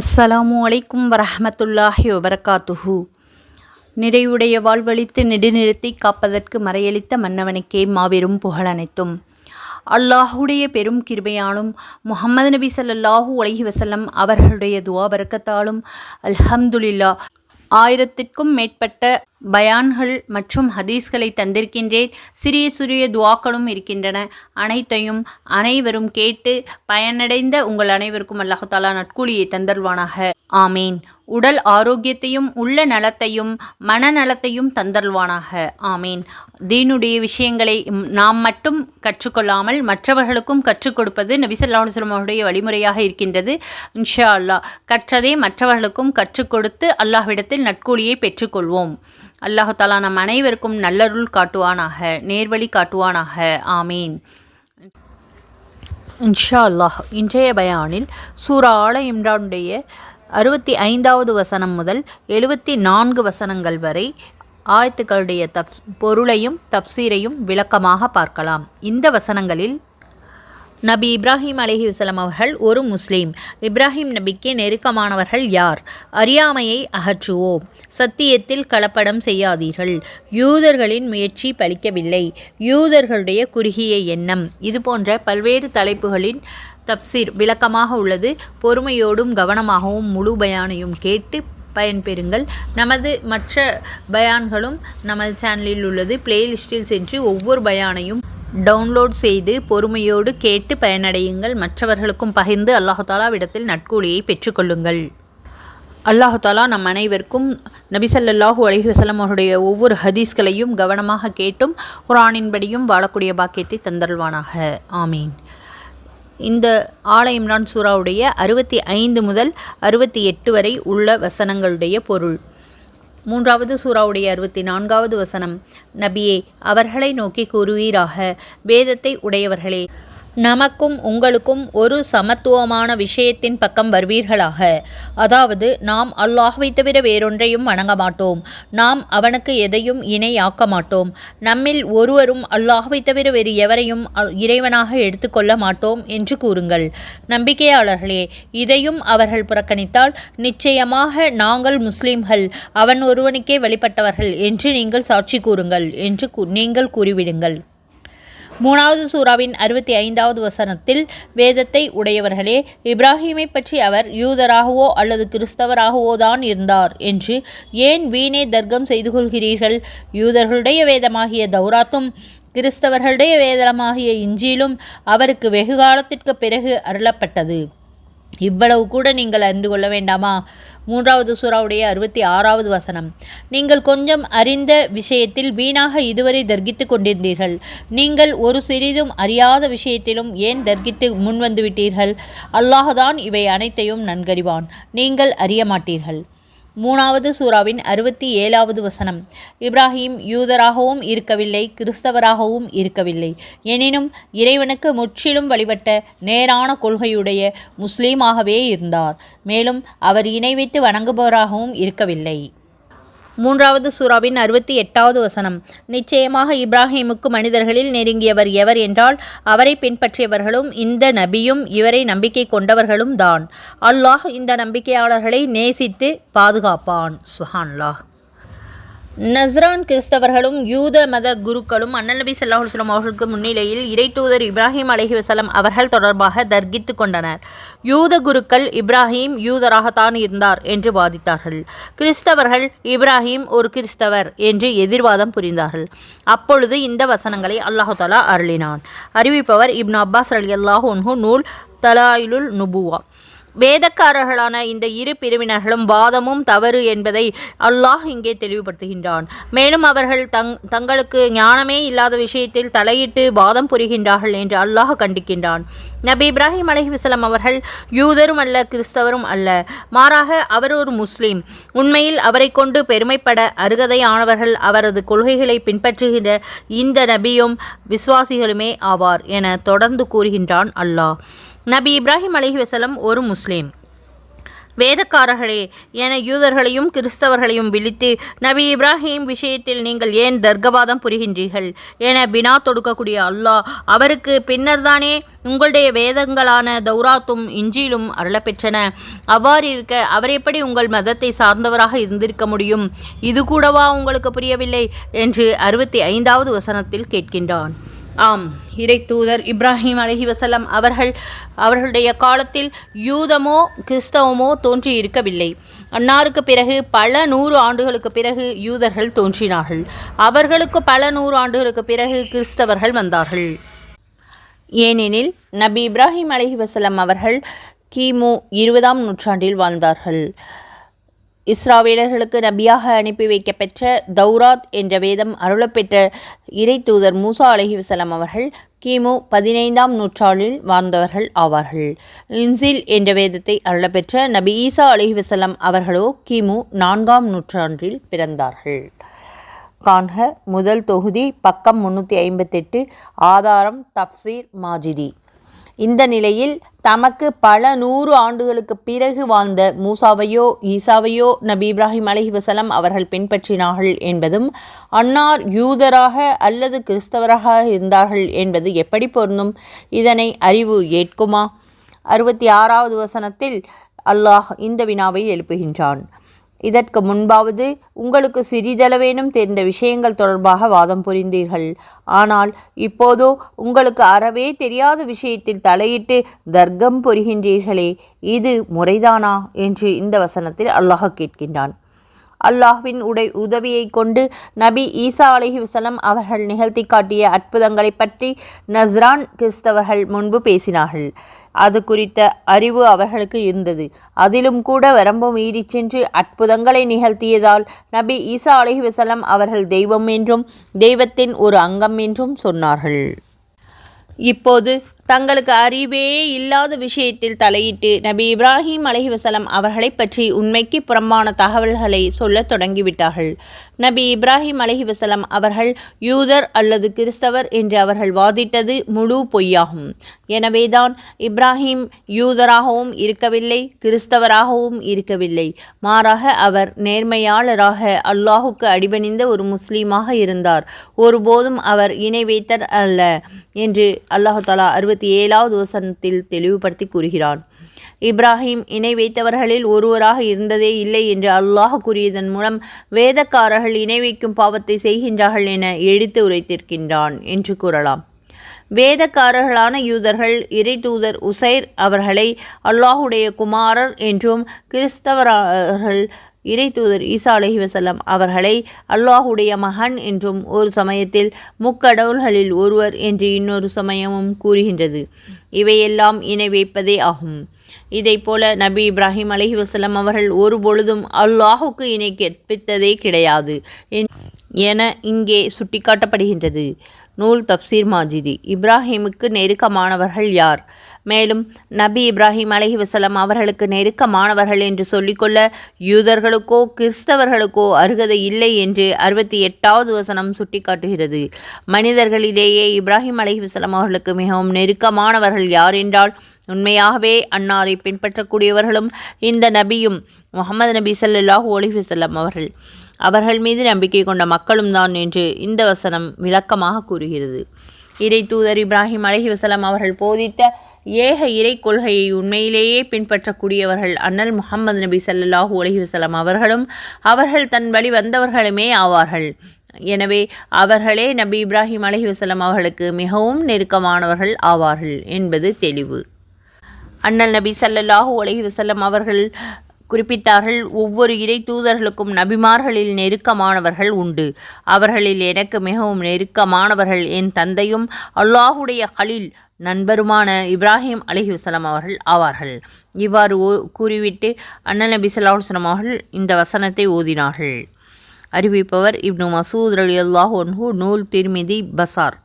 அஸ்ஸலாமு அலைக்கும் வரஹமத்துல்லாஹி வபரகாத்துஹு. நிறையுடைய வாழ்வழித்து நெடுநிறுத்தி காப்பதற்கு மறையளித்த மன்னவனுக்கே மாபெரும் புகழ் அனைத்தும். அல்லாஹுடைய பெரும் கிருபையாலும் முஹம்மது நபி சல்லாஹூ அலைஹி வசல்லம் அவர்களுடைய துவா பரக்கத்தாலும் அல்ஹம்துலில்லா ஆயிரத்திற்கும் மேற்பட்ட பயான்கள் மற்றும் ஹதீஸ்களை தந்திருக்கின்றேன். சிறிய சிறிய துவாக்களும் இருக்கின்றன. அனைத்தையும் அனைவரும் கேட்டு பயனடைந்த உங்கள் அனைவருக்கும் அல்லாஹாலா நட்கூலியை தந்தல்வானாக ஆமீன். உடல் ஆரோக்கியத்தையும் உள்ள நலத்தையும் மனநலத்தையும் தந்தல்வானாக ஆமீன். தீனுடைய விஷயங்களை நாம் மட்டும் கற்றுக்கொள்ளாமல் மற்றவர்களுக்கும் கற்றுக் கொடுப்பது நபிசல்லாஹு அவருடைய வழிமுறையாக இருக்கின்றது. இன்ஷா அல்லாஹ். கற்றதை மற்றவர்களுக்கும் கற்றுக் கொடுத்து அல்லாஹ்விடத்தில் நட்கூலியை பெற்றுக்கொள்வோம். அல்லாஹாலா நம் அனைவருக்கும் நல்லருள் காட்டுவானாக நேர்வழி காட்டுவானாக. ஆமீன். இன்ஷா அல்லாஹ் இன்றைய பயானில் சூரா ஆல இம்ரானுடைய அறுபத்தி ஐந்தாவது வசனம் முதல் எழுபத்தி நான்கு வசனங்கள் வரை ஆயத்துக்களுடைய தப் பொருளையும் தப்சீரையும் விளக்கமாக பார்க்கலாம். இந்த வசனங்களில் நபி இப்ராஹிம் அலஹி வஸல்லம் அவர்கள் ஒரு முஸ்லீம். இப்ராஹிம் நபிக்கு நெருக்கமானவர்கள் யார்? அறியாமையை அகற்றுவோம். சத்தியத்தில் கலப்படம் செய்யாதீர்கள். யூதர்களின் முயற்சி பலிக்கவில்லை. யூதர்களுடைய குறுகிய எண்ணம். இது போன்ற பல்வேறு தலைப்புகளின் தப்சீர் விளக்கமாக உள்ளது. பொறுமையோடும் கவனமாகவும் முழு பயானையும் கேட்டு பயன்பெறுங்கள். நமது மற்ற பயான்களும் நமது சேனலில் உள்ளது. பிளேலிஸ்டில் சென்று ஒவ்வொரு பயானையும் டவுன்லோட் செய்து பொறுமையோடு கேட்டு பயனடையுங்கள். மற்றவர்களுக்கும் பகிர்ந்து அல்லாஹு தாலாவிடத்தில் நட்கூலியை பெற்றுக்கொள்ளுங்கள். அல்லாஹாலா நம் அனைவருக்கும் நபிசல்லாஹூ அலைஹி அவருடைய ஒவ்வொரு ஹதீஸ்களையும் கவனமாக கேட்டும் குரானின்படியும் வாழக்கூடிய பாக்கியத்தை தந்தல்வானாக ஆமீன். இந்த ஆல இம்ரான் சூராவுடைய அறுபத்தி ஐந்து முதல் அறுபத்தி எட்டு வரை உள்ள வசனங்களுடைய பொருள். மூன்றாவது சூறாவுடைய அறுபத்தி நான்காவது வசனம். நபியே அவர்களை நோக்கி கூறுவீராக. வேதத்தை உடையவர்களே நமக்கும் உங்களுக்கும் ஒரு சமத்துவமான விஷயத்தின் பக்கம் வருவீர்களாக. அதாவது நாம் அல்லாஹ்வை தவிர வேறொன்றையும் வணங்க மாட்டோம். நாம் அவனுக்கு எதையும் இணையாக்க மாட்டோம். நம்மில் ஒருவரும் அல்லாஹ்வை தவிர வேறு எவரையும் இறைவனாக எடுத்துக்கொள்ள மாட்டோம் என்று கூறுங்கள். நம்பிக்கையாளர்களே இதையும் அவர்கள் புறக்கணித்தால் நிச்சயமாக நாங்கள் முஸ்லிம்கள் அவன் ஒருவனுக்கே வழிபட்டவர்கள் என்று நீங்கள் சாட்சி கூறுங்கள் என்று கூ- நீங்கள் கூறிவிடுங்கள். மூணாவது சூறாவின் அறுபத்தி ஐந்தாவது வசனத்தில் வேதத்தை உடையவர்களே இப்ராஹீமை பற்றி அவர் யூதராகவோ அல்லது கிறிஸ்தவராகவோ தான் இருந்தார் என்று ஏன் வீணே தர்க்கம் செய்து கொள்கிறீர்கள்? யூதர்களுடைய வேதமாகிய தௌராத்தும் கிறிஸ்தவர்களுடைய வேதமாகிய இஞ்சிலும் அவருக்கு வெகு காலத்திற்கு பிறகு அருளப்பட்டது. இவ்வளவு கூட நீங்கள் அறிந்து கொள்ள வேண்டாமா? மூன்றாவது சூறாவுடைய அறுபத்தி ஆறாவது வசனம். நீங்கள் கொஞ்சம் அறிந்த விஷயத்தில் வீணாக இதுவரை தர்கித்து கொண்டிருந்தீர்கள். நீங்கள் ஒரு சிறிதும் அறியாத விஷயத்திலும் ஏன் தர்கித்து முன்வந்துவிட்டீர்கள்? அல்லாஹுதான் இவை அனைத்தையும் நன்கறிவான். நீங்கள் அறிய மாட்டீர்கள் மூணாவது சூறாவின் அறுபத்தி ஏழாவது வசனம். இப்ராஹிம் யூதராகவும் இருக்கவில்லை கிறிஸ்தவராகவும் இருக்கவில்லை. எனினும் இறைவனுக்கு முற்றிலும் வழிபட்ட நேரான கொள்கையுடைய முஸ்லீமாகவே இருந்தார். மேலும் அவர் இணை வைத்து வணங்குபவராகவும் இருக்கவில்லை. மூன்றாவது சூறாவின் அறுபத்தி எட்டாவது வசனம். நிச்சயமாக இப்ராஹிமுக்கு மனிதர்களில் நெருங்கியவர் எவர் என்றால் அவரை பின்பற்றியவர்களும் இந்த நபியும் இவரை நம்பிக்கை கொண்டவர்களும் தான். அல்லாஹ் இந்த நம்பிக்கையாளர்களை நேசித்து பாதுகாப்பான். சுஹான்லாஹ் நஸ்ரான் கிறிஸ்தவர்களும் யூத மத குருக்களும் அண்ணநபி நபி ஸல்லல்லாஹு அவர்களுக்கு முன்னிலையில் இறைத்தூதர் இப்ராஹிம் அலஹி வசலம் அவர்கள் தொடர்பாக தர்கித்து கொண்டனர். யூத குருக்கள் இப்ராஹிம் யூதராகத்தான் இருந்தார் என்று வாதித்தார்கள். கிறிஸ்தவர்கள் இப்ராஹிம் ஒரு கிறிஸ்தவர் என்று எதிர்வாதம் புரிந்தார்கள். அப்பொழுது இந்த வசனங்களை அல்லாஹாலா அருளினான். அறிவிப்பவர் இப்னு அப்பாஸ் ரலியல்லாஹு அன்ஹு நூல் தலாயிலுல் நுபுவா. வேதக்காரர்களான இந்த இரு பிரிவினர்களும் வாதமும் தவறு என்பதை அல்லாஹ் இங்கே தெளிவுபடுத்துகின்றான். மேலும் அவர்கள் தங் தங்களுக்கு ஞானமே இல்லாத விஷயத்தில் தலையிட்டு வாதம் புரிகின்றார்கள் என்று அல்லாஹ் கண்டிக்கின்றான். நபி இப்ராஹிம் அலஹிவிசலம் அவர்கள் யூதரும் அல்ல கிறிஸ்தவரும் அல்ல. மாறாக அவர் ஒரு முஸ்லீம். உண்மையில் அவரை கொண்டு பெருமைப்பட அருகதையானவர்கள் அவரது கொள்கைகளை பின்பற்றுகின்ற இந்த நபியும் விசுவாசிகளுமே ஆவார் என தொடர்ந்து கூறுகின்றான் அல்லாஹ். நபி இப்ராஹிம் அலைஹி வசலம் ஒரு முஸ்லீம். வேதக்காரர்களே என யூதர்களையும் கிறிஸ்தவர்களையும் விழித்து நபி இப்ராஹிம் விஷயத்தில் நீங்கள் ஏன் தர்க்கவாதம் புரிகின்றீர்கள்? என வினா தொடுக்கக்கூடிய அல்லாஹ் அவருக்கு பின்னர்தானே உங்களுடைய வேதங்களான தௌராத்தும் இஞ்சிலும் அருளப்பெற்றன. அவ்வாறு இருக்க அவர் எப்படி உங்கள் மதத்தை சார்ந்தவராக இருந்திருக்க முடியும்? இது கூடவா உங்களுக்கு புரியவில்லை? என்று அறுபத்தி ஐந்தாவது வசனத்தில் கேட்கின்றான். ஆம் இறை தூதர் இப்ராஹிம் அலஹி வசலம் அவர்கள் அவர்களுடைய காலத்தில் யூதமோ கிறிஸ்தவமோ தோன்றி இருக்கவில்லை அன்னாருக்கு பிறகு பல நூறு ஆண்டுகளுக்கு பிறகு யூதர்கள் தோன்றினார்கள். அவர்களுக்கு பல நூறு ஆண்டுகளுக்கு பிறகு கிறிஸ்தவர்கள் வந்தார்கள். ஏனெனில் நபி இப்ராஹிம் அலஹி வசலம் அவர்கள் கிமு இருபதாம் நூற்றாண்டில் வாழ்ந்தார்கள். இஸ்ராவேலர்களுக்கு நபியாக அனுப்பி வைக்கப்பெற்ற தௌராத் என்ற வேதம் அருளப்பெற்ற இறை தூதர் மூசா அலஹிவசலம் அவர்கள் கிமு பதினைந்தாம் நூற்றாண்டில் வாழ்ந்தவர்கள் ஆவார்கள். இன்சில் என்ற வேதத்தை அருளப்பெற்ற நபி ஈசா அலஹிவசலம் அவர்களோ கிமு நான்காம் நூற்றாண்டில் பிறந்தார்கள். காண்க முதல் தொகுதி பக்கம் முன்னூற்றி ஐம்பத்தெட்டு ஆதாரம் தப்சீர் மாஜிதி. இந்த நிலையில் தமக்கு பல நூறு ஆண்டுகளுக்கு பிறகு வாழ்ந்த மூசாவையோ ஈசாவையோ நபி இப்ராஹிம் அலஹி வசலம் அவர்கள் பின்பற்றினார்கள் என்பதும் அன்னார் யூதராக அல்லது கிறிஸ்தவராக இருந்தார்கள் என்பது எப்படி பொருந்தும்? இதனை அறிவு ஏற்குமா? அறுபத்தி ஆறாவது வசனத்தில் அல்லாஹ் இந்த வினாவை எழுப்புகின்றான். இதற்கு முன்பாவது உங்களுக்கு சிறிதளவேனும் தெரிந்த விஷயங்கள் தொடர்பாக வாதம் புரிந்தீர்கள். ஆனால் இப்போதோ உங்களுக்கு அறவே தெரியாத விஷயத்தில் தலையிட்டு தர்க்கம் புரிகின்றீர்களே இது முறைதானா? என்று இந்த வசனத்தில் அல்லாஹ் கேட்கின்றான். அல்லாஹ்வின் உடை உதவியை கொண்டு நபி ஈசா அலஹி வசலம் அவர்கள் நிகழ்த்தி காட்டிய அற்புதங்களை பற்றி நஸ்ரான் கிறிஸ்தவர்கள் முன்பு பேசினார்கள். அது குறித்த அறிவு அவர்களுக்கு இருந்தது. அதிலும் கூட வரம்பு மீறி சென்று அற்புதங்களை நிகழ்த்தியதால் நபி ஈசா அலஹி வசலம் அவர்கள் தெய்வம் என்றும் தெய்வத்தின் ஒரு அங்கம் என்றும் சொன்னார்கள். இப்போது தங்களுக்கு அறிவே இல்லாத விஷயத்தில் தலையிட்டு நபி இப்ராஹிம் அலஹி வசலம் அவர்களை பற்றி உண்மைக்கு புறம்பான தகவல்களை சொல்லத் தொடங்கிவிட்டார்கள். நபி இப்ராஹிம் அலஹி வசலம் அவர்கள் யூதர் அல்லது கிறிஸ்தவர் என்று அவர்கள் வாதிட்டது முழு பொய்யாகும். எனவேதான் இப்ராஹிம் யூதராகவும் இருக்கவில்லை கிறிஸ்தவராகவும் இருக்கவில்லை. மாறாக அவர் நேர்மையாளராக அல்லாஹுக்கு அடிபணிந்த ஒரு முஸ்லீமாக இருந்தார். ஒருபோதும் அவர் இணை வைத்தர் அல்ல என்று அல்லாஹு தாலா அறுபத்தி ஏழாவது வசனத்தில் தெளிவுபடுத்தி கூறுகிறான். இப்ராஹிம் இணை வைத்தவர்களில் ஒருவராக இருந்ததே இல்லை என்று அல்லாஹ் கூறியதன் மூலம் வேதக்காரர்கள் இணை வைக்கும் பாவத்தை செய்கின்றார்கள் என எடுத்து உரைத்திருக்கின்றான் என்று கூறலாம். வேதக்காரர்களான யூதர்கள் இறை தூதர் உசைர் அவர்களை அல்லாஹுடைய குமாரர் என்றும் கிறிஸ்தவர்கள் இறை தூதர் ஈசா அலஹி வசலம் அவர்களை அல்லாஹுடைய மகன் என்றும் ஒரு சமயத்தில் முக்கடவுள்களில் ஒருவர் என்று இன்னொரு சமயமும் கூறுகின்றது. இவையெல்லாம் இணை வைப்பதே ஆகும். இதை போல நபி இப்ராஹிம் அலஹி வசலம் அவர்கள் ஒரு பொழுதும் அல்லாஹுக்கு இணை கற்பித்ததே கிடையாது. என இங்கே சுட்டிக்காட்டப்படுகின்றது. நூல் தப்சீர் மாஜிதி. இப்ராஹிமுக்கு நெருக்கமானவர்கள் யார்? மேலும் நபி இப்ராஹிம் அலஹி வசலம் அவர்களுக்கு நெருக்கமானவர்கள் என்று சொல்லிக்கொள்ள யூதர்களுக்கோ கிறிஸ்தவர்களுக்கோ அருகதை இல்லை என்று அறுபத்தி எட்டாவது வசனம் சுட்டிக்காட்டுகிறது. மனிதர்களிலேயே இப்ராஹிம் அலஹி வசலம் அவர்களுக்கு மிகவும் நெருக்கமானவர்கள் யார் என்றால் உண்மையாகவே அன்னாரை பின்பற்றக்கூடியவர்களும் இந்த நபியும் முகமது நபி சல்லாஹூ அலி வசல்லம் அவர்கள். அவர்கள் மீது நம்பிக்கை கொண்ட மக்களும் தான் என்று இந்த வசனம் விளக்கமாக கூறுகிறது. இறை தூதர் இப்ராஹிம் அலஹி வசலம் அவர்கள் போதித்த ஏக இறை கொள்கையை உண்மையிலேயே பின்பற்றக்கூடியவர்கள் அண்ணல் முகமது நபி சல்லாஹூ அலஹி வசலம் அவர்களும் அவர்கள் தன் வழி வந்தவர்களுமே ஆவார்கள். எனவே அவர்களே நபி இப்ராஹிம் அலஹி வசலம் அவர்களுக்கு மிகவும் நெருக்கமானவர்கள் ஆவார்கள் என்பது தெளிவு. அண்ணல் நபி சல்லல்லாஹூ அலஹி வசல்லம் அவர்கள் குறிப்பிட்டார்கள் ஒவ்வொரு இறை தூதர்களுக்கும் நபிமார்களில் நெருக்கமானவர்கள் உண்டு. அவர்களில் எனக்கு மிகவும் நெருக்கமானவர்கள் என் தந்தையும் அல்லாஹுடைய கலில் நண்பருமான இப்ராஹிம் அலிஹுசலம் அவர்கள் ஆவார்கள். இவ்வாறு கூறிவிட்டு அண்ணன் நபி சல்லாஹுஸ்லம் அவர்கள் இந்த வசனத்தை ஓதினார்கள். அறிவிப்பவர் இப்னு மசூத் அலி அல்லாஹ் ஒன்ஹு நூல் திருமிதி பசார்.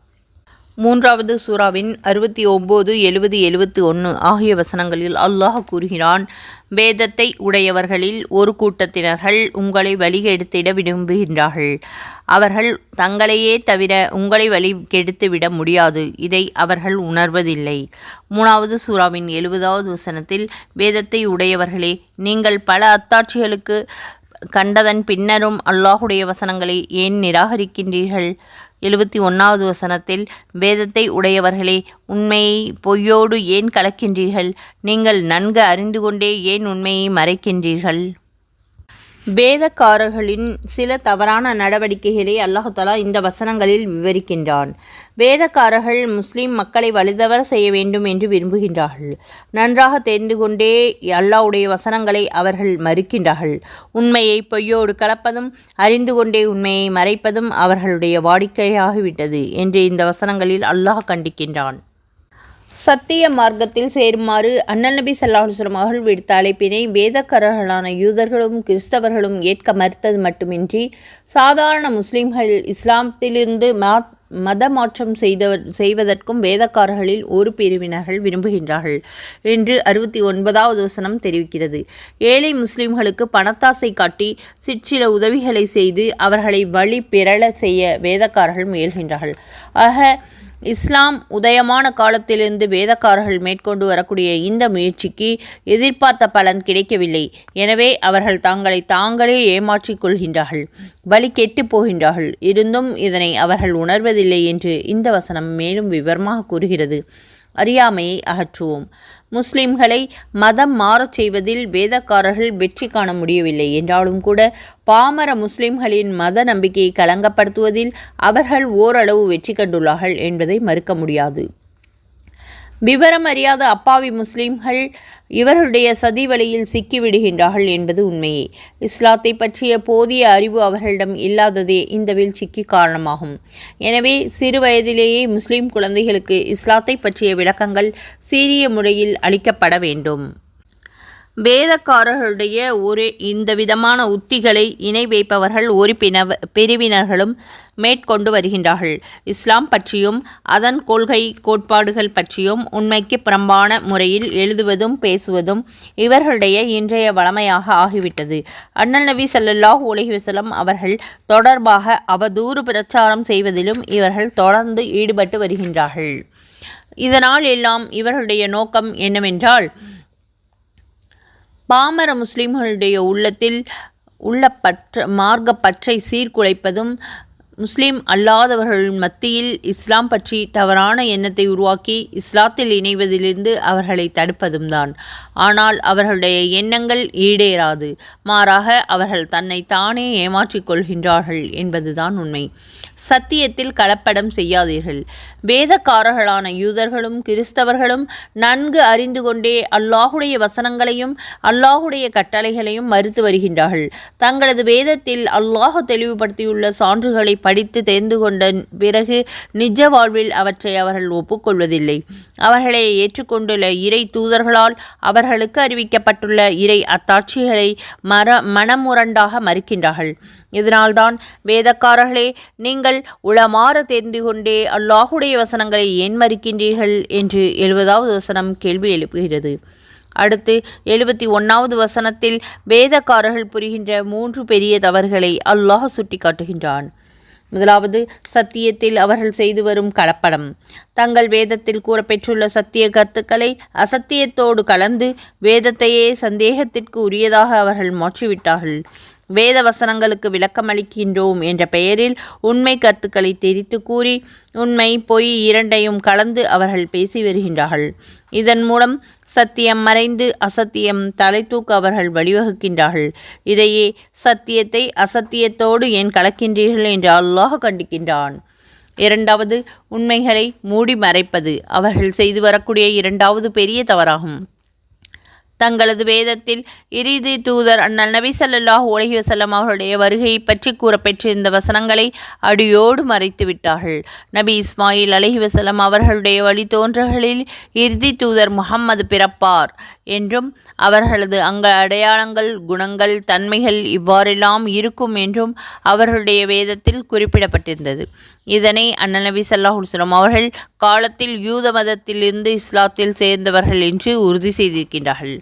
மூன்றாவது சூறாவின் அறுபத்தி ஒம்பது எழுபது எழுபத்தி ஒன்று ஆகிய வசனங்களில் அல்லாஹ் கூறுகிறான் வேதத்தை உடையவர்களில் ஒரு கூட்டத்தினர்கள் உங்களை வழிகெடுத்திட விரும்புகின்றார்கள். அவர்கள் தங்களையே தவிர உங்களை வழி கெடுத்து விட முடியாது. இதை அவர்கள் உணர்வதில்லை. மூணாவது சூறாவின் எழுபதாவது வசனத்தில் வேதத்தை உடையவர்களே நீங்கள் பல அத்தாட்சிகளுக்கு கண்டதன் பின்னரும் அல்லாஹுடைய வசனங்களை ஏன் நிராகரிக்கின்றீர்கள்? எழுபத்தி ஒன்றாவது வசனத்தில் வேதத்தை உடையவர்களே உண்மையை பொய்யோடு ஏன் கலக்கின்றீர்கள்? நீங்கள் நன்கு அறிந்து கொண்டே ஏன் உண்மையை மறைக்கின்றீர்கள்? வேதக்காரர்களின் சில தவறான நடவடிக்கைகளை அல்லாஹாலா இந்த வசனங்களில் விவரிக்கின்றான். வேதக்காரர்கள் முஸ்லிம் மக்களை வலுதவர செய்ய வேண்டும் என்று விரும்புகின்றார்கள். நன்றாக தெரிந்து கொண்டே அல்லாவுடைய வசனங்களை அவர்கள் மறுக்கின்றார்கள். உண்மையை பொய்யோடு கலப்பதும் அறிந்து கொண்டே உண்மையை மறைப்பதும் அவர்களுடைய வாடிக்கையாகிவிட்டது என்று இந்த வசனங்களில் அல்லாஹ் கண்டிக்கின்றான். சத்திய மார்க்கத்தில் சேருமாறு அண்ணல் நபி சல்லாஹுஸ்லம் அவர்கள் விடுத்த அழைப்பினை வேதக்காரர்களான யூதர்களும் கிறிஸ்தவர்களும் ஏற்க மறுத்தது மட்டுமின்றி சாதாரண முஸ்லிம்கள் இஸ்லாமத்திலிருந்து மா மத மாற்றம் செய்த செய்வதற்கும் வேதக்காரர்களில் ஒரு பிரிவினர்கள் விரும்புகின்றார்கள் என்று அறுபத்தி ஒன்பதாவது வசனம் தெரிவிக்கிறது. ஏழை முஸ்லிம்களுக்கு பணத்தாசை காட்டி சிற்சில உதவிகளை செய்து அவர்களை வழி பிறள செய்ய வேதக்காரர்கள் முயல்கின்றார்கள். ஆக இஸ்லாம் உதயமான காலத்திலிருந்து வேதக்காரர்கள் மேற்கொண்டு வரக்கூடிய இந்த முயற்சிக்கு எதிர்பார்த்த பலன் கிடைக்கவில்லை. எனவே அவர்கள் தாங்களை தாங்களே ஏமாற்றிக் கொள்கின்றார்கள் வழி கெட்டு போகின்றார்கள். இருந்தும் இதனை அவர்கள் உணர்வதில்லை என்று இந்த வசனம் மேலும் விவரமாக கூறுகிறது. அறியாமையை அகற்றுவோம். முஸ்லிம்களை மதம் மாறச் செய்வதில் வேதக்காரர்கள் வெற்றி காண முடியவில்லை. என்றாலும் கூட பாமர முஸ்லிம்களின் மத நம்பிக்கையை களங்கப்படுத்துவதில் அவர்கள் ஓரளவு வெற்றி கண்டுள்ளார்கள் என்பதை மறுக்க முடியாது. விவரம் அறியாத அப்பாவி முஸ்லிம்கள் இவர்களுடைய சதி வழியில் சிக்கிவிடுகின்றார்கள் என்பது உண்மையே. இஸ்லாத்தை பற்றிய போதிய அறிவு அவர்களிடம் இல்லாததே இந்த வீழ்ச்சிக்கு காரணமாகும். எனவே சிறு வயதிலேயே முஸ்லிம் குழந்தைகளுக்கு இஸ்லாத்தை பற்றிய விளக்கங்கள் சீரிய முறையில் அளிக்கப்பட வேண்டும். வேதக்காரர்களுடைய ஒரு இந்த விதமான உத்திகளை இணை வைப்பவர்கள் ஒரு பினவ பிரிவினர்களும் மேற்கொண்டு வருகின்றார்கள். இஸ்லாம் பற்றியும் அதன் கொள்கை கோட்பாடுகள் பற்றியும் உண்மைக்கு புறம்பான முறையில் எழுதுவதும் பேசுவதும் இவர்களுடைய இன்றைய வளமையாக ஆகிவிட்டது. அண்ணல் நபி சல்லாஹூ உலகிவசலம் அவர்கள் தொடர்பாக அவதூறு பிரச்சாரம் செய்வதிலும் இவர்கள் தொடர்ந்து ஈடுபட்டு வருகின்றார்கள். இதனால் எல்லாம் இவர்களுடைய நோக்கம் என்னவென்றால் பாமர முஸ்லீம்களுடைய உள்ளத்தில் உள்ள பற்ற மார்க்க பற்றை சீர்குலைப்பதும் முஸ்லீம் அல்லாதவர்கள் மத்தியில் இஸ்லாம் பற்றி தவறான எண்ணத்தை உருவாக்கி இஸ்லாத்தில் இணைவதிலிருந்து அவர்களை தடுப்பதும் தான். ஆனால் அவர்களுடைய எண்ணங்கள் ஈடேறாது. மாறாக அவர்கள் தன்னை தானே ஏமாற்றிக் கொள்கின்றார்கள் என்பதுதான் உண்மை. சத்தியத்தில் கலப்படம் செய்யாதீர்கள். வேதக்காரர்களான யூதர்களும் கிறிஸ்தவர்களும் நன்கு அறிந்து கொண்டே அல்லாஹுடைய வசனங்களையும் அல்லாஹுடைய கட்டளைகளையும் மறுத்து வருகின்றார்கள். தங்களது வேதத்தில் அல்லாஹ் தெளிவுபடுத்தியுள்ள சான்றுகளை படித்து தெரிந்து கொண்ட பிறகு நிஜ வாழ்வில் அவற்றை அவர்கள் ஒப்புக்கொள்வதில்லை. அவர்களை ஏற்றுக்கொண்டுள்ள இறை தூதர்களால் அவர்களுக்கு அறிவிக்கப்பட்டுள்ள இறை அத்தாட்சிகளை மர மனமுரண்டாக மறுக்கின்றார்கள். இதனால்தான் வேதக்காரர்களே நீங்கள் உளமாற தெரிந்து கொண்டே அல்லாஹுடைய வசனங்களை ஏன் மறுக்கின்றீர்கள் என்று எழுபதாவது வசனம் கேள்வி எழுப்புகிறது. அடுத்து எழுபத்தி ஒன்றாவது வசனத்தில் வேதக்காரர்கள் புரிகின்ற மூன்று பெரிய தவறுகளை அல்லாஹ் சுட்டி காட்டுகின்றான் முதலாவது சத்தியத்தில் அவர்கள் செய்து வரும் கலப்படம். தங்கள் வேதத்தில் கூறப்பெற்றுள்ள சத்திய கருத்துக்களை அசத்தியத்தோடு கலந்து வேதத்தையே சந்தேகத்திற்கு உரியதாக அவர்கள் மாற்றிவிட்டார்கள். வேத வசனங்களுக்கு விளக்கமளிக்கின்றோம் என்ற பெயரில் உண்மை கருத்துக்களை தெரித்து கூறி உண்மை பொய் இரண்டையும் கலந்து அவர்கள் பேசி வருகின்றார்கள். இதன் மூலம் சத்தியம் மறைந்து அசத்தியம் தலை தூக்க அவர்கள் வழிவகுக்கின்றார்கள். இதையே சத்தியத்தை அசத்தியத்தோடு ஏன் கலக்கின்றீர்கள் என்று அல்லாஹ் கண்டிக்கின்றான். இரண்டாவது உண்மைகளை மூடி மறைப்பது. அவர்கள் செய்து வரக்கூடிய இரண்டாவது பெரிய தவறாகும். தங்களது வேதத்தில் இறுதி தூதர் அண்ணல் நபி சல்லாஹ் உலகி வசல்லம் அவர்களுடைய வருகையை பற்றி கூறப்பெற்றிருந்த வசனங்களை அடியோடு மறைத்து விட்டார்கள். நபி இஸ்மாயில் அலஹி வசலம் அவர்களுடைய வழித்தோன்றல்களில் இறுதி தூதர் முஹம்மது பிறப்பார் என்றும் அவர்களது அங்க அடையாளங்கள் குணங்கள் தன்மைகள் இவ்வாறெல்லாம் இருக்கும் என்றும் அவர்களுடைய வேதத்தில் குறிப்பிடப்பட்டிருந்தது. இதனை அண்ணல் நபி ஸல்லல்லாஹு அவர்கள் காலத்தில் யூத மதத்திலிருந்து இஸ்லாத்தில் சேர்ந்தவர்கள் என்று உறுதி செய்திருக்கின்றார்கள்.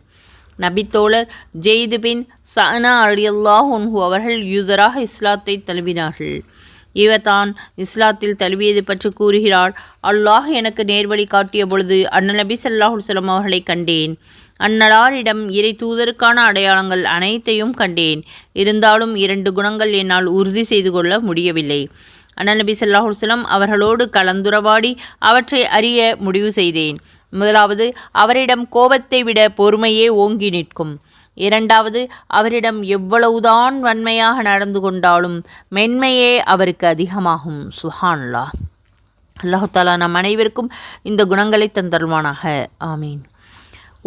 நபித்தோழர் ஜெயிது பின் சனா அலியல்லாஹ் உன்ஹு அவர்கள் யூதராக இஸ்லாத்தை தழுவினார்கள். இவர் தான் இஸ்லாத்தில் தழுவியது பற்றி கூறுகிறார். அல்லாஹ் எனக்கு நேர்வழி காட்டிய பொழுது அண்ணன் நபி ஸல்லல்லாஹு அலைஹி அவர்களை கண்டேன். அன்னலாரிடம் இறை தூதருக்கான அடையாளங்கள் அனைத்தையும் கண்டேன். இருந்தாலும் இரண்டு குணங்கள் என்னால் உறுதி செய்து கொள்ள முடியவில்லை. அண்ணன் நபி ஸல்லல்லாஹு அவர்களோடு கலந்துரவாடி அவற்றை அறிய முடிவு செய்தேன். முதலாவது அவரிடம் கோபத்தை விட பொறுமையே ஓங்கி நிற்கும். இரண்டாவது அவரிடம் எவ்வளவுதான் வன்மையாக நடந்து கொண்டாலும் மென்மையே அவருக்கு அதிகமாகும். சுஹான்லா அல்லாஹாலா நம் அனைவருக்கும் இந்த குணங்களை தந்தருவானாக ஆமீன்.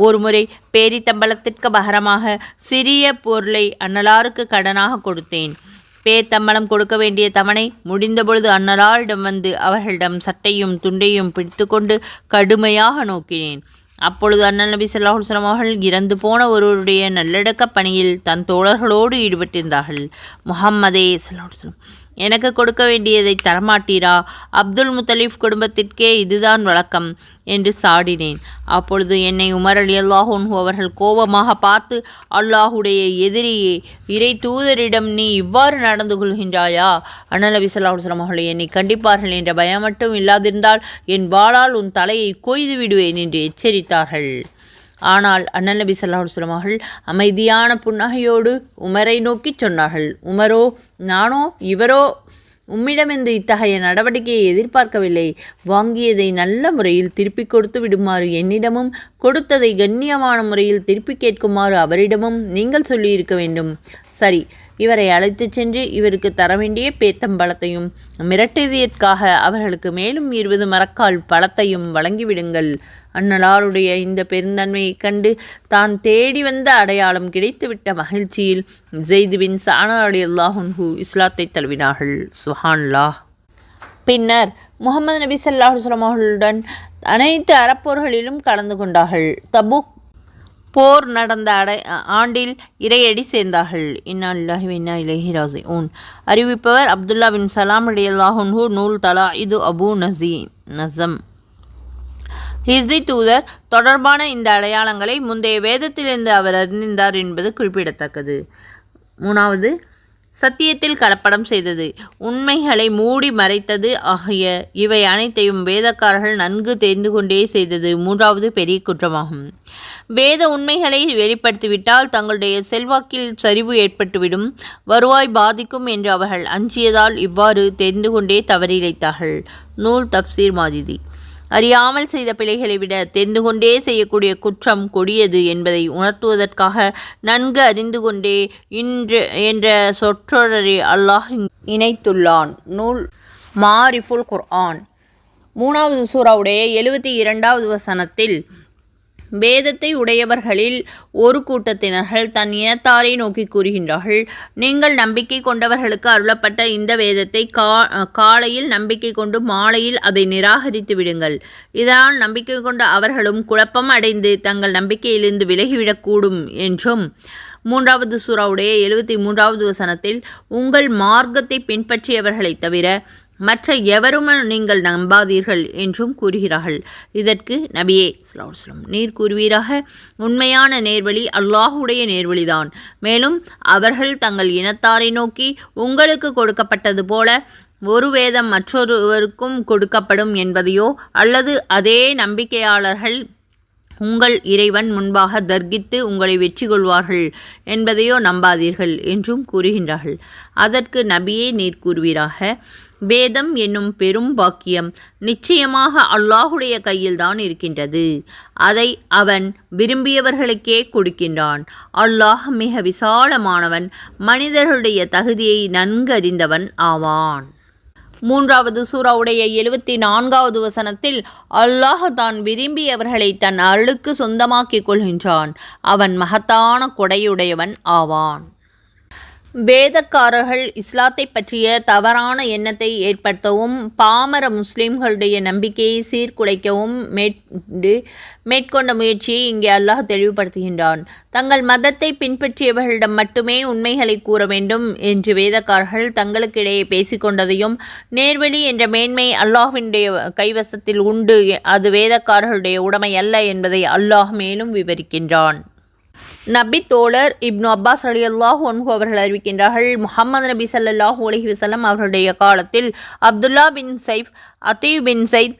ஒருமுறை பேரித்தம்பலத்திற்கு பகரமாக சிறிய பொருளை அன்னலாருக்கு கடனாக கொடுத்தேன். பேர்த்தம்பலம் கொடுக்க வேண்டிய தவணை முடிந்தபொழுது அன்னலாரிடம் வந்து அவர்களிடம் சட்டையும் துண்டையும் பிடித்துக்கொண்டு கடுமையாக நோக்கினேன். அப்பொழுது அண்ணன் நபி ஸல்லல்லாஹு அவர்கள் இறந்து போன ஒருவருடைய நல்லடக்க பணியில் தன் தோழர்களோடு ஈடுபட்டிருந்தார்கள். முஹம்மதே ஸல்லல்லாஹு எனக்கு கொடுக்க வேண்டியதை தரமாட்டீரா? அப்துல் முத்தலீஃப் குடும்பத்திற்கே இதுதான் வழக்கம் என்று சாடினேன். அப்பொழுது என்னை உமர் அலி அல்லாஹூன்ஹு அவர்கள் கோபமாக பார்த்து அல்லாஹுடைய எதிரியே இறை தூதரிடம் நீ இவ்வாறு நடந்து கொள்கின்றாயா? அண்ணல் நபி அவர்களை என்னை கண்டிப்பார்கள் என்ற பயம் மட்டும் இல்லாதிருந்தால் என் வாளால் உன் தலையை கொய்து விடுவேன் என்று எச்சரித்தார்கள். ஆனால் அண்ணன் நபி சல்லாஹ் அலைஹி அவர்கள் அமைதியான புன்னகையோடு உமரை நோக்கி சொன்னார்கள். உமரோ நானோ இவரோ உம்மிடமிருந்து இத்தகைய நடவடிக்கையை எதிர்பார்க்கவில்லை. வாங்கியதை நல்ல முறையில் திருப்பிக் கொடுத்து விடுமாறு என்னிடமும் கொடுத்ததை கண்ணியமான முறையில் திருப்பி கேட்குமாறு அவரிடமும் நீங்கள் சொல்லியிருக்க வேண்டும். சரி இவரை அழைத்துச் சென்று இவருக்கு தர வேண்டிய பேத்தம்பழத்தையும் மிரட்டியதற்காக அவர்களுக்கு மேலும் இருபது மரக்கால் பழத்தையும் வழங்கிவிடுங்கள். அண்ணலாருடைய இந்த பெருந்தன்மையைக் கண்டு தான் தேடி வந்த அடையாளம் கிடைத்துவிட்ட மகிழ்ச்சியில் ஜெய்துவின் சானா அலி அல்லாஹுன்ஹு இஸ்லாத்தை தழுவினார்கள். சுஹான்லா பின்னர் முகமது நபி ஸல்லல்லாஹு அவர்களுடன் அனைத்து அறப்போர்களிலும் கலந்து கொண்டார்கள். தபுக் போர் நடந்த அடை ஆண்டில் இரையடி சேர்ந்தார்கள். இன்னா இல்லாஹி இன்னா இலஹி ராசி ஊன் அறிவிப்பவர் அப்துல்லா பின் சலாம் அலியல்லாஹுன்ஹு நூல் தலா இது அபு நசி நசம். ஹிர்தி தூதர் தொடர்பான இந்த அடையாளங்களை முந்தைய வேதத்திலிருந்து அவர் அறிந்தார் என்பது குறிப்பிடத்தக்கது. மூணாவது சத்தியத்தில் கலப்படம் செய்தது. உண்மைகளை மூடி மறைத்தது ஆகிய இவை அனைத்தையும் வேதக்காரர்கள் நன்கு தெரிந்து கொண்டே செய்தது மூன்றாவது பெரிய குற்றமாகும். வேத உண்மைகளை வெளிப்படுத்திவிட்டால் தங்களுடைய செல்வாக்கில் சரிவு ஏற்பட்டுவிடும். வருவாய் பாதிக்கும் என்று அவர்கள் அஞ்சியதால் இவ்வாறு தெரிந்து கொண்டே தவறிழைத்தார்கள். நூல் தப்சீர் மாதிதி அறியாமல் செய்த பிழைகளை விட தெரிந்து கொண்டே செய்யக்கூடிய குற்றம் கொடியது என்பதை உணர்த்துவதற்காக நன்கு அறிந்து கொண்டே இன்று என்ற சொற்றொடரை அல்லாஹ் இணைத்துள்ளான். நூல் மாரிஃபுல் குர்ஆன். மூணாவது சூறாவுடைய எழுபத்தி இரண்டாவது வசனத்தில் வேதத்தை உடையவர்களில் ஒரு கூட்டத்தினர்கள் தன் இனத்தாரை நோக்கி கூறுகின்றார்கள். நீங்கள் நம்பிக்கை கொண்டவர்களுக்கு அருளப்பட்ட இந்த வேதத்தை கா காலையில் நம்பிக்கை கொண்டு மாலையில் அதை நிராகரித்து விடுங்கள். இதனால் நம்பிக்கை கொண்ட அவர்களும் குழப்பம் அடைந்து தங்கள் நம்பிக்கையிலிருந்து விலகிவிடக்கூடும் என்றும். மூன்றாவது சூறாவுடைய எழுபத்தி மூன்றாவது வசனத்தில் உங்கள் மார்க்கத்தை பின்பற்றியவர்களைத் தவிர மற்ற எவரும் நீங்கள் நம்பாதீர்கள் என்றும் கூறுகிறார்கள். இதற்கு நபியே ஸ்லாம் நீர் கூறுவீராக உண்மையான நேர்வழி அல்லாஹுடைய நேர்வழிதான். மேலும் அவர்கள் தங்கள் இனத்தாரை நோக்கி உங்களுக்கு கொடுக்கப்பட்டது போல ஒரு வேதம் மற்றொருவருக்கும் கொடுக்கப்படும் என்பதையோ அல்லது அதே நம்பிக்கையாளர்கள் உங்கள் இறைவன் முன்பாக தர்கித்து உங்களை வெற்றி கொள்வார்கள் என்பதையோ நம்பாதீர்கள் என்றும் கூறுகின்றார்கள். அதற்கு நபியே நீர் கூறுவீராக வேதம் என்னும் பெரும் பாக்கியம் நிச்சயமாக அல்லாஹுடைய கையில்தான் இருக்கின்றது. அதை அவன் விரும்பியவர்களுக்கே கொடுக்கின்றான். அல்லாஹ் மிக விசாலமானவன் மனிதர்களுடைய தகுதியை நன்கு அறிந்தவன் ஆவான். மூன்றாவது சூறாவுடைய எழுபத்தி நான்காவது வசனத்தில் அல்லாஹ் தான் விரும்பியவர்களை தன் அருளுக்கு சொந்தமாக்கிக் கொள்கின்றான். அவன் மகத்தான கொடையுடையவன் ஆவான். வேதக்காரர்கள் இஸ்லாத்தை பற்றிய தவறான எண்ணத்தை ஏற்படுத்தவும் பாமர முஸ்லிம்களுடைய நம்பிக்கையை சீர்குலைக்கவும் மேற்கொண்டு மேற்கொண்ட முயற்சியை இங்கே அல்லாஹ் தெளிவுபடுத்துகின்றான். தங்கள் மதத்தை பின்பற்றியவர்களிடம் மட்டுமே உண்மைகளை கூற வேண்டும் என்று வேதக்காரர்கள் தங்களுக்கிடையே பேசிக்கொண்டதையும் நேர்வழி என்ற மேன்மை அல்லாஹ்வினுடைய கைவசத்தில் உண்டு அது வேதக்காரர்களுடைய உடைமை அல்ல என்பதை அல்லாஹ் மேலும் விவரிக்கின்றான். நபி தோழர் இப்னு அப்பாஸ் அலி அல்லாஹ் ஒன்ஹு அவர்கள் அறிவிக்கின்றார்கள் முகமது நபி சல்லாஹூ அலைஹி வசலம் அவர்களுடைய காலத்தில் அப்துல்லா பின் Saif அத்தீவ் bin Zaid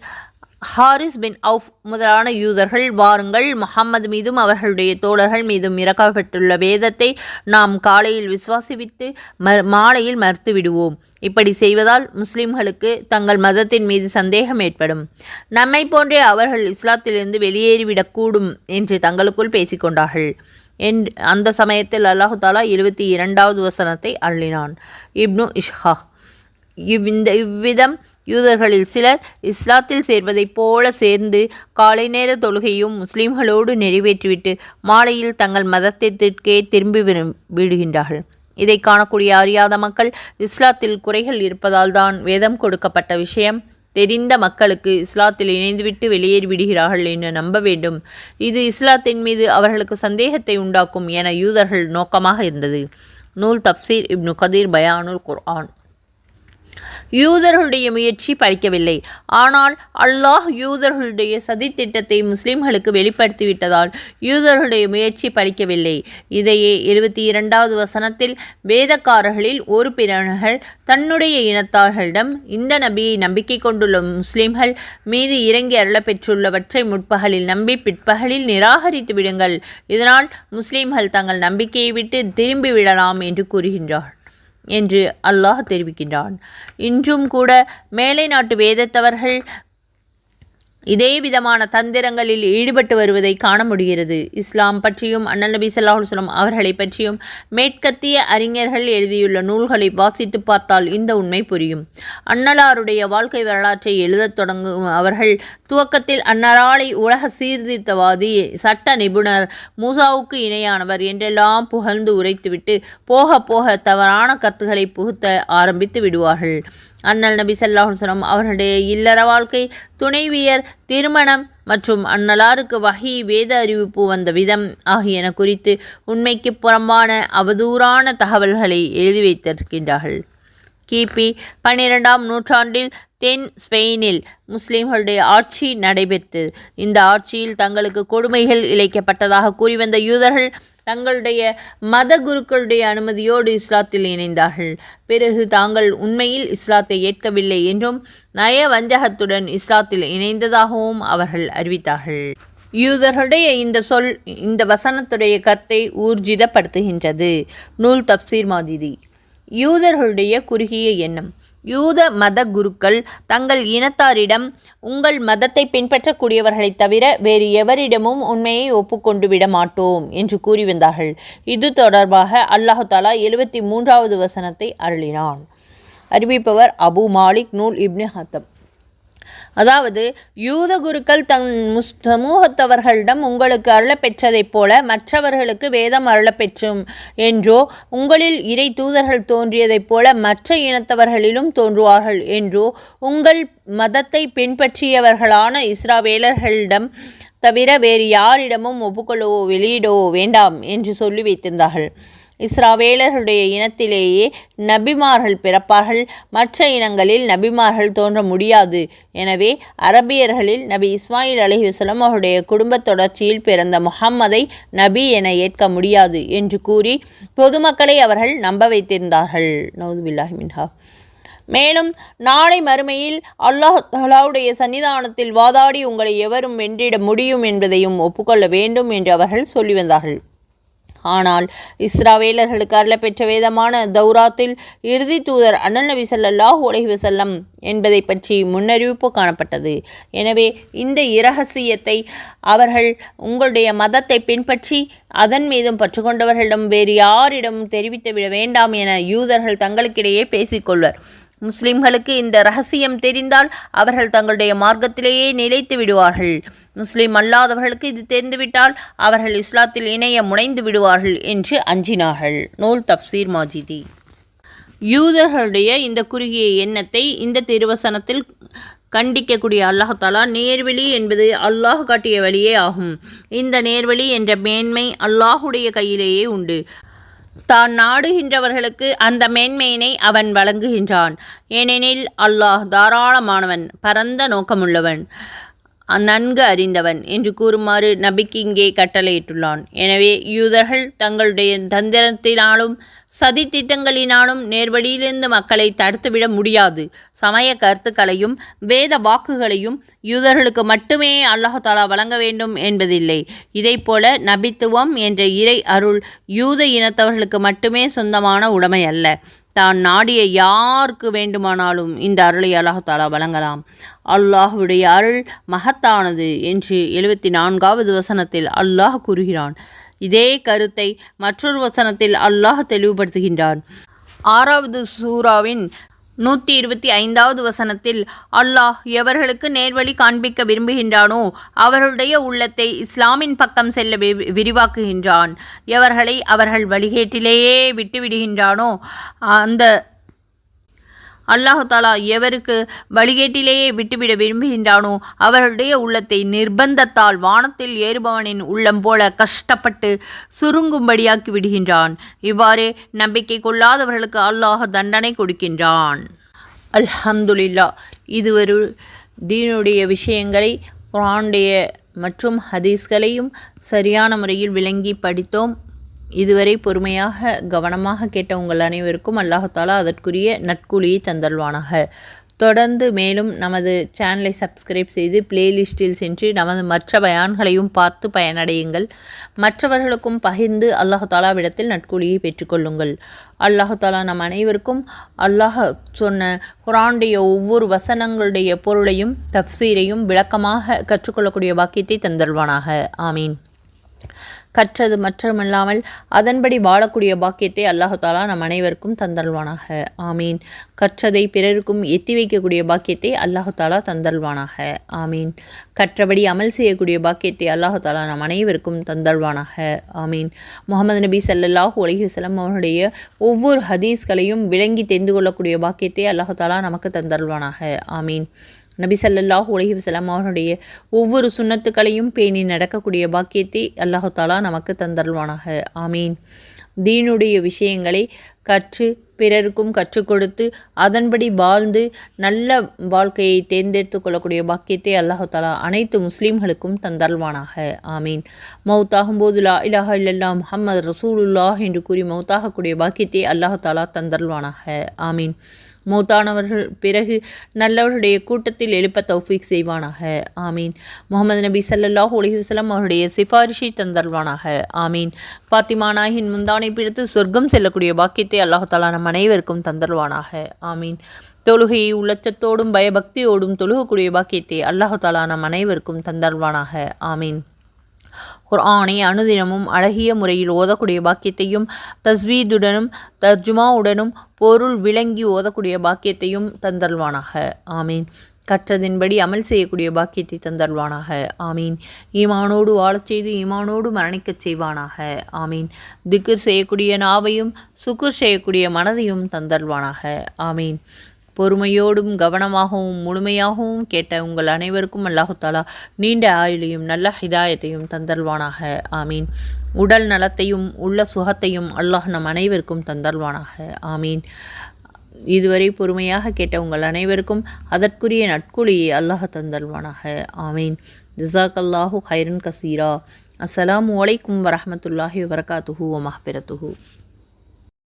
Haris bin Awf முதலான யூதர்கள் வாருங்கள். முஹம்மது மீதும் அவர்களுடைய தோழர்கள் மீதும் இறக்கப்பட்டுள்ள வேதத்தை நாம் காலையில் விசுவாசிவித்து ம மாலையில் மறுத்து விடுவோம் இப்படி செய்வதால் முஸ்லிம்களுக்கு தங்கள் மதத்தின் மீது சந்தேகம் ஏற்படும். நம்மை போன்றே அவர்கள் இஸ்லாத்திலிருந்து வெளியேறிவிடக்கூடும் என்று தங்களுக்குள் பேசிக்கொண்டார்கள். என் அந்த சமயத்தில் அல்லாஹு தாலா இருபத்தி இரண்டாவது வசனத்தை அருளினான் இப்னு இஷ்ஹா. இவ் இந்த இவ்விதம் யூதர்களில் சிலர் இஸ்லாத்தில் சேர்வதைப் போல சேர்ந்து காலை நேர தொழுகையும் முஸ்லிம்களோடு நிறைவேற்றிவிட்டு மாலையில் தங்கள் மதத்திற்கே திரும்பி விடுகின்றார்கள். இதை காணக்கூடிய அறியாத மக்கள் இஸ்லாத்தில் குறைகள் இருப்பதால் தான் வேதம் கொடுக்கப்பட்ட விஷயம். தெரிந்த மக்களுக்கு இஸ்லாத்தில் இணைந்துவிட்டு வெளியேறி விடுகிறார்கள் என்று நம்ப வேண்டும். இது இஸ்லாத்தின் மீது அவர்களுக்கு சந்தேகத்தை உண்டாக்கும் என யூதர்கள் நோக்கமாக இருந்தது. நூல் தப்சீர் இப்னு கதீர் பயானுல் குர்ஆன். யூதர்களுடைய முயற்சி பலிக்கவில்லை ஆனால் அல்லாஹ் யூதர்களுடைய சதித்திட்டத்தை முஸ்லிம்களுக்கு வெளிப்படுத்திவிட்டதால் யூதர்களுடைய முயற்சி பலிக்கவில்லை இதையே எழுபத்தி இரண்டாவது வசனத்தில் வேதக்காரர்களில் ஒரு பிரிவினர் தன்னுடைய இனத்தார்களிடம் இந்த நபியை நம்பிக்கை கொண்டுள்ள முஸ்லிம்கள் மீது இறங்கி அருளப்பெற்றுள்ளவற்றை முற்பகலில் நம்பி பிற்பகலில் நிராகரித்து விடுங்கள். இதனால் முஸ்லிம்கள் தங்கள் நம்பிக்கையை விட்டு திரும்பிவிடலாம் என்று கூறுகின்றார் என்று அல்லாஹ் தெரிவிக்கின்றான். இன்றும் கூட மேலை நாட்டு வேதத்தவர்கள் இதே விதமான தந்திரங்களில் ஈடுபட்டு வருவதை காண முடிகிறது. இஸ்லாம் பற்றியும் அண்ணல் நபி ஸல்லல்லாஹு அவர்களை பற்றியும் மேற்கத்திய அறிஞர்கள் எழுதியுள்ள நூல்களை வாசித்து பார்த்தால் இந்த உண்மை புரியும். அன்னலாருடைய வாழ்க்கை வரலாற்றை எழுதத் தொடங்கும் அவர்கள் துவக்கத்தில் அன்னலாரை உலக சீர்திருத்தவாதி சட்ட நிபுணர் மூசாவுக்கு இணையானவர் என்றெல்லாம் புகழ்ந்து உரைத்துவிட்டு போக போக தவறான கருத்துக்களை புகுத்த ஆரம்பித்து விடுவார்கள். அண்ணல் நபி சல்லாஹுசனம் அவர்களுடைய இல்லற வாழ்க்கை துணைவியர் திருமணம் மற்றும் அன்னலாருக்கு வகை வேத அறிவிப்பு வந்த விதம் ஆகியன குறித்து உண்மைக்கு புறம்பான அவதூறான தகவல்களை எழுதி வைத்திருக்கின்றார்கள். கிபி பன்னிரெண்டாம் நூற்றாண்டில் தென் ஸ்பெயினில் முஸ்லிம்களுடைய ஆட்சி நடைபெற்றது இந்த ஆட்சியில் தங்களுக்கு கொடுமைகள் இழைக்கப்பட்டதாக கூறி வந்த யூதர்கள் தங்களுடைய மத குருக்களுடைய அனுமதியோடு இஸ்லாத்தில் இணைந்தார்கள். பிறகு தாங்கள் உண்மையில் இஸ்லாத்தை ஏற்கவில்லை என்றும் நய வஞ்சகத்துடன் இஸ்லாத்தில் இணைந்ததாகவும் அவர்கள் அறிவித்தார்கள். யூதர்களுடைய இந்த சொல் இந்த வசனத்துடைய கருத்தை ஊர்ஜிதப்படுத்துகின்றது. நூல் தப்சீர் மாதிரி யூதர்களுடைய குறுகிய எண்ணம். யூத மத குருக்கள் தங்கள் இனத்தாரிடம் உங்கள் மதத்தை பின்பற்றக்கூடியவர்களைத் தவிர வேறு எவரிடமும் உண்மையை ஒப்புக்கொண்டு விட மாட்டோம் என்று கூறி வந்தார்கள் இது தொடர்பாக அல்லாஹு தாலா எழுபத்தி மூன்றாவது வசனத்தை அருளினான். அறிவிப்பவர் அபு மாலிக் நூல் இப்னு ஹத்தம். அதாவது யூத குருக்கள் தன் முஸ் சமூகத்தவர்களிடம் உங்களுக்கு அருளப்பெற்றதைப் போல மற்றவர்களுக்கு வேதம் அருளப்பெற்றும் என்றோ உங்களில் இறை தூதர்கள் தோன்றியதைப் போல மற்ற இனத்தவர்களிலும் தோன்றுவார்கள் என்றோ உங்கள் மதத்தை பின்பற்றியவர்களான இஸ்ராவேலர்களிடம் தவிர வேறு யாரிடமும் ஒப்புக்கொள்ளவோ வெளியிடவோ வேண்டாம் என்று சொல்லி வைத்திருந்தார்கள். இஸ்ராவேலர்களுடைய இனத்திலேயே நபிமார்கள் பிறப்பார்கள். மற்ற இனங்களில் நபிமார்கள் தோன்ற முடியாது. எனவே அரபியர்களில் நபி இஸ்மாயில் அலிஹிஸ்லம் அவருடைய குடும்பத் தொடர்ச்சியில் பிறந்த முஹம்மதை நபி என ஏற்க முடியாது என்று கூறி பொதுமக்களை அவர்கள் நம்ப வைத்திருந்தார்கள். நவுதுபில்லாஹி மின்ஹா. மேலும் நாளை மறுமையில் அல்லாஹ் தலாவுடைய சன்னிதானத்தில் வாதாடி உங்களை எவரும் வென்றிட முடியும் என்பதையும் ஒப்புக்கொள்ள வேண்டும் என்று அவர்கள் சொல்லி வந்தார்கள். ஆனால் இஸ்ராவேலர்களுக்கு அருளப் பெற்ற வேதமான தௌராத்தில் இறுதி தூதர் அண்ணல் நபி ஸல்லல்லாஹு அலைஹி செல்லம் என்பதை பற்றி முன்னறிவிப்பு காணப்பட்டது. எனவே இந்த இரகசியத்தை அவர்கள் உங்களுடைய மதத்தை பின்பற்றி அதன் மீதும் பற்றுக்கொண்டவர்களிடம் வேறு யாரிடமும் தெரிவித்து விட வேண்டாம் என யூதர்கள் தங்களுக்கிடையே பேசிக்கொள்வர். முஸ்லிம்களுக்கு இந்த ரகசியம் தெரிந்தால் அவர்கள் தங்களுடைய மார்க்கத்திலேயே நிலைத்து விடுவார்கள். முஸ்லிம் அல்லாதவர்களுக்கு இது தெரிந்துவிட்டால் அவர்கள் இஸ்லாத்தில் இணைய முனைந்து விடுவார்கள் என்று அஞ்சினார்கள். நூல் தப்சீர் மாஜிதி. யூதர்களுடைய இந்த குறுகிய எண்ணத்தை இந்த திருவசனத்தில் கண்டிக்கக்கூடிய அல்லாஹாலா நேர்வழி என்பது அல்லாஹ் காட்டிய வழியே ஆகும். இந்த நேர்வழி என்ற மேன்மை அல்லாஹுடைய கையிலேயே உண்டு. தான் நாடுகின்றவர்களுக்கு அந்த மேன்மையினை அவன் வழங்குகின்றான். ஏனெனில் அல்லாஹ் தாராளமானவன் பரந்த நோக்கமுள்ளவன். நன்கு அறிந்தவன் என்று கூறுமாறு நபிக்கு இங்கே கட்டளையிட்டுள்ளான். எனவே யூதர்கள் தங்களுடைய தந்திரத்தினாலும் சதி திட்டங்களினாலும் நேர்வழியிலிருந்து மக்களை தடுத்துவிட முடியாது. சமய கருத்துக்களையும் வேத வாக்குகளையும் யூதர்களுக்கு மட்டுமே அல்லாஹாலா வழங்க வேண்டும் என்பதில்லை. இதை போல நபித்துவம் என்ற இறை அருள் யூத இனத்தவர்களுக்கு மட்டுமே சொந்தமான உடைமை அல்ல. தான் நாடிய யாருக்கு வேண்டுமானாலும் இந்த அருளை அல்லாஹாலா வழங்கலாம். அல்லாஹுடைய அருள் மகத்தானது என்று எழுபத்தி நான்காவது வசனத்தில் அல்லாஹ் கூறுகிறான். இதே கருத்தை மற்றொரு வசனத்தில் அல்லாஹ் தெளிவுபடுத்துகின்றான். ஆறாவது சூறாவின் நூற்றி இருபத்தி ஐந்தாவது வசனத்தில் அல்லாஹ் எவர்களுக்கு நேர்வழி காண்பிக்க விரும்புகின்றானோ அவர்களுடைய உள்ளத்தை இஸ்லாமின் பக்கம் செல்ல விரிவாக்குகின்றான். எவர்களை அவர்கள் வழிகேட்டிலேயே விட்டுவிடுகின்றானோ அந்த அல்லாஹு தாலா எவருக்கு வழிகேட்டிலேயே விட்டுவிட விரும்புகின்றானோ அவர்களுடைய உள்ளத்தை நிர்பந்தத்தால் வானத்தில் ஏறுபவனின் உள்ளம் போல கஷ்டப்பட்டு சுருங்கும்படியாக்கி விடுகின்றான். இவ்வாறே நம்பிக்கை கொள்ளாதவர்களுக்கு அல்லாஹ் தண்டனை கொடுக்கின்றான். அல்ஹம்துலில்லா இது ஒரு தீனுடைய விஷயங்களை குரானுடைய மற்றும் ஹதீஸ்களையும் சரியான முறையில் விளங்கி படித்தோம். இதுவரை பொறுமையாக கவனமாக கேட்ட உங்கள் அனைவருக்கும் அல்லாஹாலா அதற்குரிய நட்கூலியை தந்தல்வானாக தொடர்ந்து மேலும் நமது சேனலை சப்ஸ்கிரைப் செய்து பிளேலிஸ்டில் சென்று நமது மற்ற பயான்களையும் பார்த்து பயனடையுங்கள். மற்றவர்களுக்கும் பகிர்ந்து அல்லாஹாலாவிடத்தில் நட்கூலியை பெற்றுக்கொள்ளுங்கள் அல்லாஹாலா நம் அனைவருக்கும் அல்லாஹ் சொன்ன குரானுடைய ஒவ்வொரு வசனங்களுடைய பொருளையும் தப்சீரையும் விளக்கமாக கற்றுக்கொள்ளக்கூடிய வாக்கியத்தை தந்தல்வானாக ஆமீன். கற்றது மற்றமில்லாமல் அதன்படி வாழக்கூடிய பாக்கியத்தை அல்லாஹாலா நம் அனைவருக்கும் தந்தல்வானாக ஆமீன். கற்றதை பிறருக்கும் எத்தி வைக்கக்கூடிய பாக்கியத்தை அல்லாஹாலா தந்தல்வானாக ஆமீன். கற்றபடி அமல் செய்யக்கூடிய பாக்கியத்தை அல்லாஹாலா நம் அனைவருக்கும் தந்தல்வானாக ஆமீன். முகமது நபி சல்லாஹூ அலஹி வசலம் அவனுடைய ஒவ்வொரு ஹதீஸ்களையும் விளங்கி தெரிந்து கொள்ளக்கூடிய பாக்கியத்தை அல்லாஹாலா நமக்கு தந்தல்வானாக ஆமீன். நபி சல்லாஹூ உலகி வசலாம் அவனுடைய ஒவ்வொரு சுண்ணத்துக்களையும் பேணி நடக்கக்கூடிய பாக்கியத்தை அல்லாஹு தாலா நமக்கு தந்தருவானாக ஆமீன். தீனுடைய விஷயங்களை கற்று பிறருக்கும் கற்றுக் கொடுத்து அதன்படி வாழ்ந்து நல்ல வாழ்க்கையை தேர்ந்தெடுத்து கொள்ளக்கூடிய பாக்கியத்தை அல்லாஹு தாலா அனைத்து முஸ்லீம்களுக்கும் தந்தல்வானாக ஆமீன். மௌத்தாகும் போது லா இலாஹா இல்லல்லா முஹம்மது ரசூலுல்லாஹ் என்று கூறி மௌத்தாகக்கூடிய பாக்கியத்தை அல்லாஹு தாலா தந்தல்வானாக ஆமீன். மூத்தானவர்கள் பிறகு நல்லவர்களுடைய கூட்டத்தில் எழுப்ப தௌஃபீக் செய்வானாக. ஆமீன். முகமது நபி சல்லாஹ் அலி வசலம் அவருடைய சிபாரிஷை தந்தல்வானாக ஆமீன். பாத்திமா நாயின் முந்தானை பிடித்து சொர்க்கம் செல்லக்கூடிய பாக்கியத்தை அல்லாஹாலா நம் அனைவருக்கும் தந்தல்வானாக ஆமீன். தொழுகையை உள்ளச்சத்தோடும் பயபக்தியோடும் தொழுகக்கூடிய பாக்கியத்தை அல்லாஹாலா நம் அனைவருக்கும் தந்தல்வானாக ஆமீன். குர்ஆனை அனுதினமும் அழகிய முறையில் ஓதக்கூடிய பாக்கியத்தையும் தஸ்வீதுடனும் தர்ஜுமாவுடனும் பொருள் விளங்கி ஓதக்கூடிய பாக்கியத்தையும் தந்தல்வானாக ஆமீன். கற்றதின்படி அமல் செய்யக்கூடிய பாக்கியத்தை தந்தல்வானாக ஆமீன். ஈமானோடு வாழச் செய்து ஈமானோடு மரணிக்கச் செய்வானாக. ஆமீன். திக்குர் செய்யக்கூடிய நாவையும் சுக்குர் செய்யக்கூடிய மனதையும் தந்தல்வானாக ஆமீன். பொறுமையோடும் கவனமாகவும் முழுமையாகவும் கேட்ட உங்கள் அனைவருக்கும் அல்லாஹுத்தாலா நீண்ட ஆயுளையும் நல்ல ஹிதாயத்தையும் தந்தல்வானாக ஆமீன். உடல் நலத்தையும் உள்ள சுகத்தையும் அல்லாஹ் நம் அனைவருக்கும் தந்தல்வானாக ஆமீன். இதுவரை பொறுமையாக கேட்ட உங்கள் அனைவருக்கும் அதற்குரிய நட்குழியை அல்லாஹ் தந்தல்வானாக ஆமீன். ஜிசாக் அல்லாஹூ ஹைரன் கசீரா அஸ்லாம் வலைக்கும் வரமத்துல்லாஹி வரகாத்துஹூ மஹபிரத்துஹூ